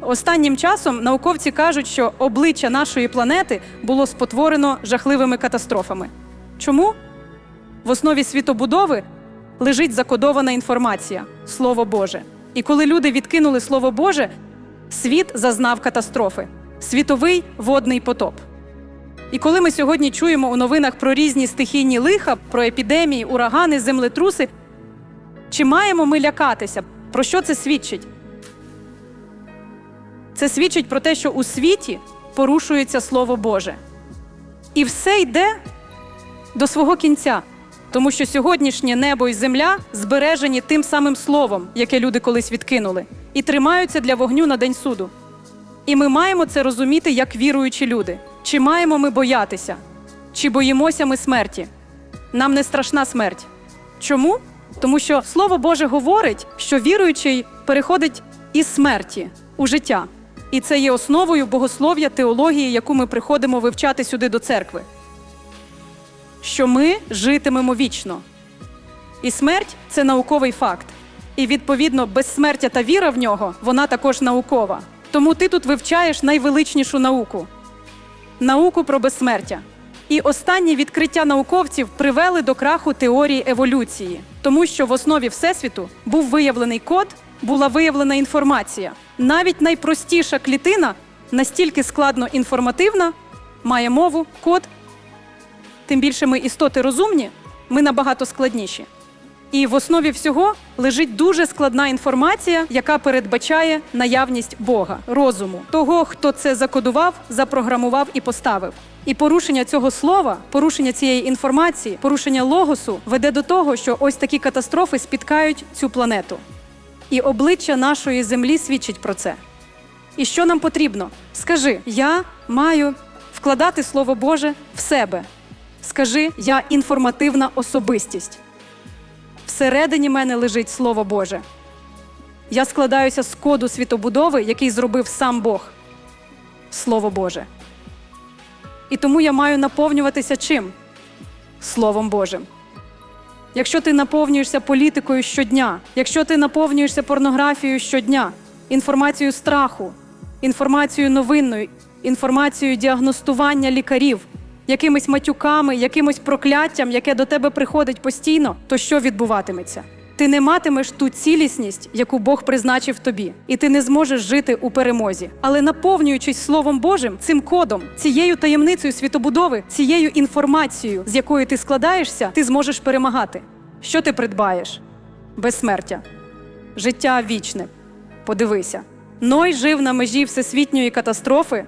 Останнім часом науковці кажуть, що обличчя нашої планети було спотворено жахливими катастрофами. Чому? В основі світобудови лежить закодована інформація Слово Боже. І коли люди відкинули Слово Боже, світ зазнав катастрофи світовий водний потоп. І коли ми сьогодні чуємо у новинах про різні стихійні лиха, про епідемії, урагани, землетруси, чи маємо ми лякатися? Про що це свідчить? Це свідчить про те, що у світі порушується Слово Боже. І все йде до свого кінця, тому що сьогоднішнє небо і земля збережені тим самим словом, яке люди колись відкинули, і тримаються для вогню на день суду. І ми маємо це розуміти як віруючі люди. Чи маємо ми боятися? Чи боїмося ми смерті? Нам не страшна смерть. Чому? Тому що Слово Боже говорить, що віруючий переходить із смерті у життя. І це є основою богослов'я, теології, яку ми приходимо вивчати сюди до церкви. Що ми житимемо вічно. І смерть це науковий факт. І відповідно безсмертя та віра в нього вона також наукова. Тому ти тут вивчаєш найвеличнішу науку науку про безсмертя. І останні відкриття науковців привели до краху теорії еволюції, тому що в основі Всесвіту був виявлений код, була виявлена інформація. Навіть найпростіша клітина настільки складно інформативна, має мову, код. Тим більше ми істоти розумні, ми набагато складніші. І в основі всього лежить дуже складна інформація, яка передбачає наявність Бога, розуму, того, хто це закодував, запрограмував і поставив. І порушення цього слова, порушення цієї інформації, порушення логосу веде до того, що ось такі катастрофи спіткають цю планету. І обличчя нашої землі свідчить про це. І що нам потрібно? Скажи, я маю вкладати Слово Боже в себе. Скажи, я інформативна особистість. Всередині мене лежить Слово Боже. Я складаюся з коду світобудови, який зробив сам Бог. Слово Боже. І тому я маю наповнюватися чим? Словом Божим. Якщо ти наповнюєшся політикою щодня, якщо ти наповнюєшся порнографією щодня, інформацією страху, інформацією новинною, інформацією діагностування лікарів, якимись матюками, якимось прокляттям, яке до тебе приходить постійно, то що відбуватиметься? Ти не матимеш ту цілісність, яку Бог призначив тобі, і ти не зможеш жити у перемозі. Але наповнюючись Словом Божим, цим кодом, цією таємницею світобудови, цією інформацією, з якою ти складаєшся, ти зможеш перемагати. Що ти придбаєш? Безсмертя, життя вічне. Подивися. Ной жив на межі всесвітньої катастрофи,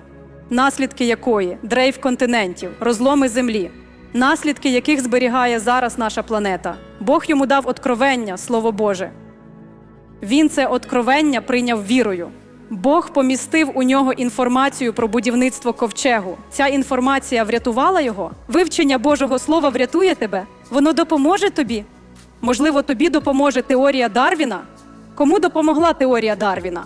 наслідки якої дрейф континентів, розломи землі, наслідки яких зберігає зараз наша планета. Бог йому дав откровення, Слово Боже. Він це откровення прийняв вірою. Бог помістив у нього інформацію про будівництво ковчегу. Ця інформація врятувала його. Вивчення Божого Слова врятує тебе. Воно допоможе тобі. Можливо, тобі допоможе теорія Дарвіна. Кому допомогла теорія Дарвіна?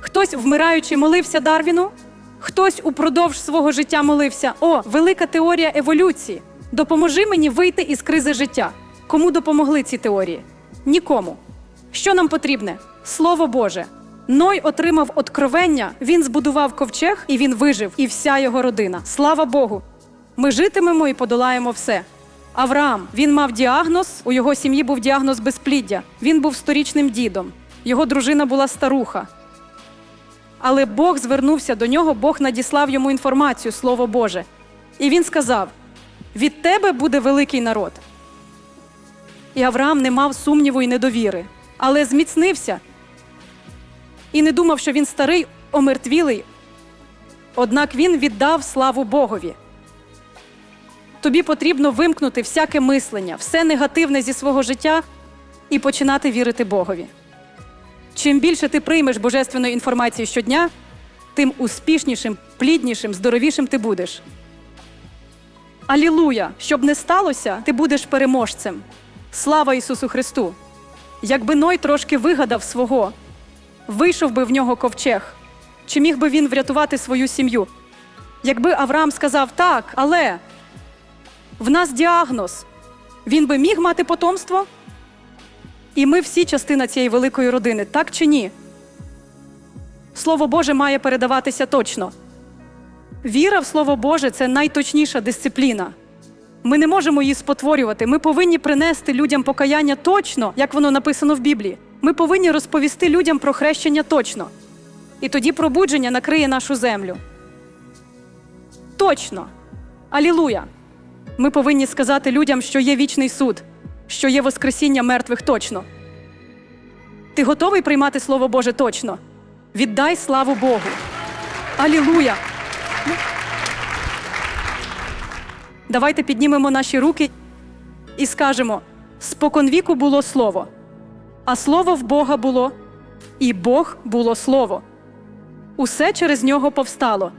Хтось, вмираючи, молився Дарвіну, хтось упродовж свого життя молився: О, велика теорія еволюції! Допоможи мені вийти із кризи життя. Кому допомогли ці теорії? Нікому. Що нам потрібне? Слово Боже. Ной отримав откровення, він збудував ковчег і він вижив, і вся його родина. Слава Богу! Ми житимемо і подолаємо все. Авраам він мав діагноз. У його сім'ї був діагноз безпліддя. Він був сторічним дідом. Його дружина була старуха. Але Бог звернувся до нього, Бог надіслав йому інформацію, Слово Боже. І він сказав: від тебе буде великий народ. І Авраам не мав сумніву і недовіри, але зміцнився і не думав, що він старий, омертвілий. Однак він віддав славу Богові. Тобі потрібно вимкнути всяке мислення, все негативне зі свого життя і починати вірити Богові. Чим більше ти приймеш божественної інформації щодня, тим успішнішим, пліднішим, здоровішим ти будеш. Алілуя! Щоб не сталося, ти будеш переможцем. Слава Ісусу Христу! Якби Ной трошки вигадав свого, вийшов би в нього ковчег, чи міг би він врятувати свою сім'ю? Якби Авраам сказав так, але в нас діагноз, він би міг мати потомство? І ми всі частина цієї великої родини, так чи ні? Слово Боже має передаватися точно. Віра в Слово Боже це найточніша дисципліна. Ми не можемо її спотворювати. Ми повинні принести людям покаяння точно, як воно написано в Біблії. Ми повинні розповісти людям про хрещення точно. І тоді пробудження накриє нашу землю. Точно. Алілуя! Ми повинні сказати людям, що є вічний суд, що є Воскресіння мертвих точно. Ти готовий приймати Слово Боже точно? Віддай славу Богу. Алілуя! Давайте піднімемо наші руки і скажемо: споконвіку було слово, а слово в Бога було, і Бог було слово. Усе через нього повстало.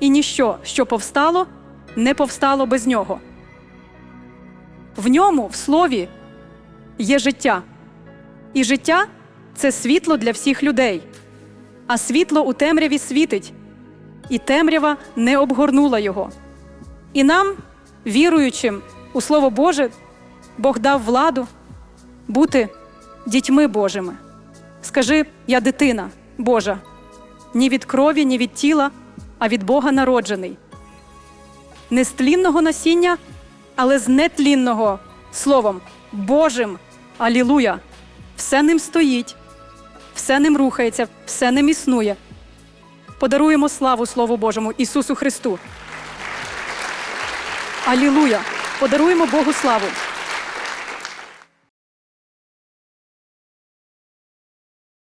І ніщо, що повстало, не повстало без нього. В ньому, в слові, є життя. І життя це світло для всіх людей. А світло у темряві світить, і темрява не обгорнула його. І нам, віруючим у Слово Боже, Бог дав владу бути дітьми Божими. Скажи, я дитина Божа, ні від крові, ні від тіла, а від Бога народжений. Не з тлінного насіння, але з нетлінного словом Божим. Алілуя! Все ним стоїть, все ним рухається, все ним існує. Подаруємо славу Слову Божому Ісусу Христу. Алілуя! Подаруємо Богу славу!